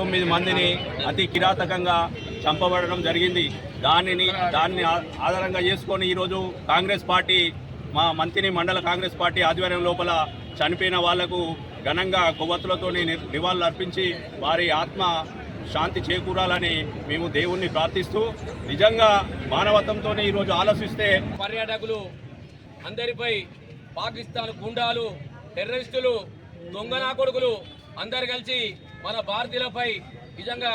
అతి కిరాతకంగా చంపబడడం జరిగింది. దానిని దాన్ని ఆధారంగా చేసుకొని ఈరోజు కాంగ్రెస్ పార్టీ మా మంత్రిని మండల కాంగ్రెస్ పార్టీ ఆధ్వర్యం లోపల చనిపోయిన వాళ్ళకు ఘనంగా కొవ్వొత్తులతో నివాళులు అర్పించి వారి ఆత్మ శాంతి చేకూరాలని మేము దేవుణ్ణి ప్రార్థిస్తూ నిజంగా మానవత్వంతో ఈరోజు ఆలోచిస్తే పర్యాటకులు అందరిపై పాకిస్తాన్ గుండాలు టెర్రరిస్టులు దొంగనా కొడుకులు అందరు కలిసి మన భారతీయులపై నిజంగా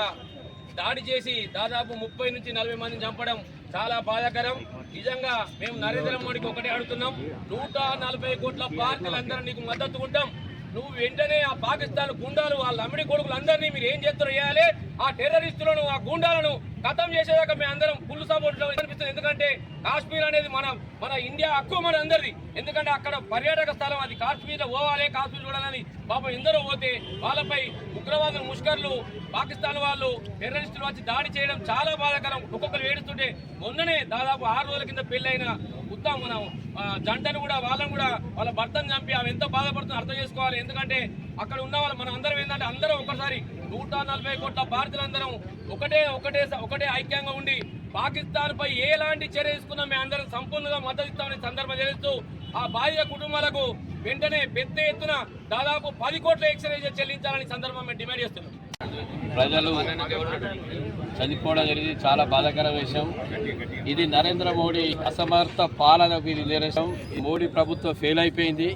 దాడి చేసి దాదాపు ముప్పై నుంచి నలభై మందిని చంపడం చాలా బాధాకరం. నిజంగా మేము నరేంద్ర మోడీకి ఒకటే అడుగుతున్నాం. నూట నలభై కోట్ల భారతీయులందరూ నీకు మద్దతు ఉంటాం. నువ్వు వెంటనే ఆ పాకిస్తాన్ గుండాలు వాళ్ళ అమ్మిడి కొడుకులందరినీ మీరు ఏం చేస్తారో చేయాలి. ఆ టెర్రరిస్టులను ఆ గుండాలను ఖతం చేసేదాకా మేము అందరం ఫుల్ సపోర్ట్ అనిపిస్తుంది ఎందుకంటే కాశ్మీర్ అనేది మన మన ఇండియా హక్కు మన అందరిది. ఎందుకంటే అక్కడ పర్యాటక స్థలం అది కాశ్మీర్ పోవాలి కాశ్మీర్ చూడాలని పాపం ఎందరో పోతే వాళ్ళపై ఉగ్రవాదులు ముష్కర్లు పాకిస్తాన్ వాళ్ళు టెర్రరిస్టులు వచ్చి దాడి చేయడం చాలా బాధాకరం. ఒక్కొక్కరు ఏడుస్తుంటే మొన్ననే దాదాపు ఆరు రోజుల కింద పెళ్ళైన చెప్తాం మనం జంటను కూడా వాళ్ళని కూడా వాళ్ళ భర్తను చంపి ఆమె ఎంత బాధపడుతుందో అర్థం చేసుకోవాలి. ఎందుకంటే అక్కడ ఉన్న వాళ్ళు మనం అందరం ఏంటంటే అందరం ఒకసారి నూట నలభై కోట్ల భారతీయులందరం ఒకటే ఒకటే ఒకటే ఐక్యంగా ఉండి పాకిస్తాన్ పై ఎలాంటి చర్య తీసుకున్నా మేము అందరం సంపూర్ణంగా మద్దతు ఇస్తామని సందర్భం తెలుస్తూ ఆ బాధిత కుటుంబాలకు వెంటనే పెద్ద ఎత్తున దాదాపు పది కోట్ల ఎక్స్రేజ్ చెల్లించాలని సందర్భం మేము డిమాండ్ చేస్తున్నాం. ప్రజలు చనిపోవడం జరిగింది. చాలా బాధాకర విషయం. ఇది నరేంద్ర మోడీ అసమర్థ పాలనకు ఇది నిరసం మోడీ ప్రభుత్వం ఫెయిల్ అయిపోయింది.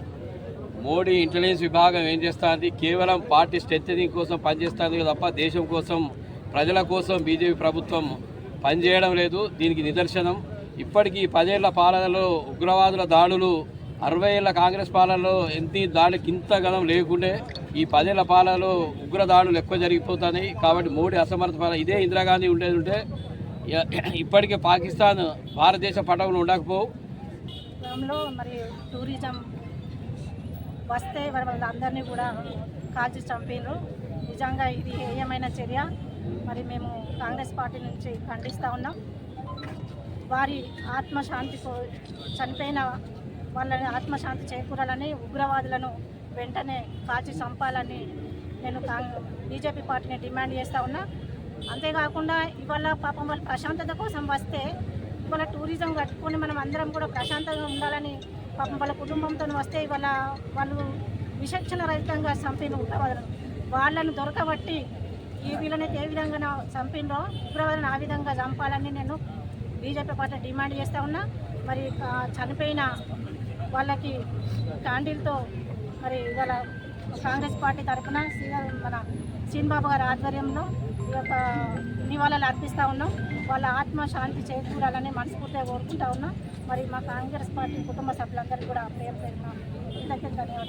మోడీ ఇంటెలిజెన్స్ విభాగం ఏం చేస్తుంది? కేవలం పార్టీ స్ట్రెంగ్ కోసం పనిచేస్తుంది తప్ప దేశం కోసం ప్రజల కోసం బీజేపీ ప్రభుత్వం పనిచేయడం లేదు. దీనికి నిదర్శనం. ఇప్పటికీ పదేళ్ళ పాలనలో ఉగ్రవాదుల దాడులు అరవై ఏళ్ళ కాంగ్రెస్ పాలనలో ఎంత దాడికి ఇంత గణం లేకుండే ఈ పదేళ్ళ పాలనలో ఉగ్ర దాడులు ఎక్కువ జరిగిపోతున్నాయి. కాబట్టి మోడీ అసమర్థ పాలన ఇదే ఇందిరాగాంధీ ఉండేది ఉంటే ఇప్పటికే పాకిస్తాన్ భారతదేశ పటంలో ఉండకపోవు. మరి టూరిజం వస్తే మరి వాళ్ళందరినీ కూడా కాల్చి చంపారు నిజంగా ఇది ఏమైన చర్య. మరి మేము కాంగ్రెస్ పార్టీ నుంచి ఖండిస్తూ ఉన్నాం. వారి ఆత్మశాంతి చనిపోయిన వాళ్ళని ఆత్మశాంతి చేకూరాలని ఉగ్రవాదులను వెంటనే కాల్చి చంపాలని నేను బీజేపీ పార్టీని డిమాండ్ చేస్తూ ఉన్నా. అంతేకాకుండా ఇవాళ పాపం వాళ్ళు ప్రశాంతత కోసం వస్తే ఇవాళ టూరిజం కట్టుకొని మనం అందరం కూడా ప్రశాంతంగా ఉండాలని పాపం వాళ్ళ కుటుంబంతో వస్తే ఇవాళ వాళ్ళు విచక్షణ రహితంగా చంపిన ఉగ్రవాదులను వాళ్ళను దొరకబట్టి ఈ వీళ్ళనైతే ఏ విధంగా చంపిండ్రో ఉగ్రవాదులను ఆ విధంగా చంపాలని నేను బీజేపీ పార్టీ డిమాండ్ చేస్తూ ఉన్నా మరి చనిపోయిన వాళ్ళకి క్యాండిల్తో మరి ఇవాళ కాంగ్రెస్ పార్టీ తరఫున మన సీన్బాబు గారి ఆధ్వర్యంలో ఈ యొక్క నివాళులు అర్పిస్తూ ఉన్నాం. వాళ్ళ ఆత్మ శాంతి చేకూరాలని మనస్ఫూర్తిగా కోరుకుంటా ఉన్నాం. మరి మా కాంగ్రెస్ పార్టీ కుటుంబ సభ్యులందరికీ కూడా పేరు పేరున కృతజ్ఞతలు ధన్యవాదాలు.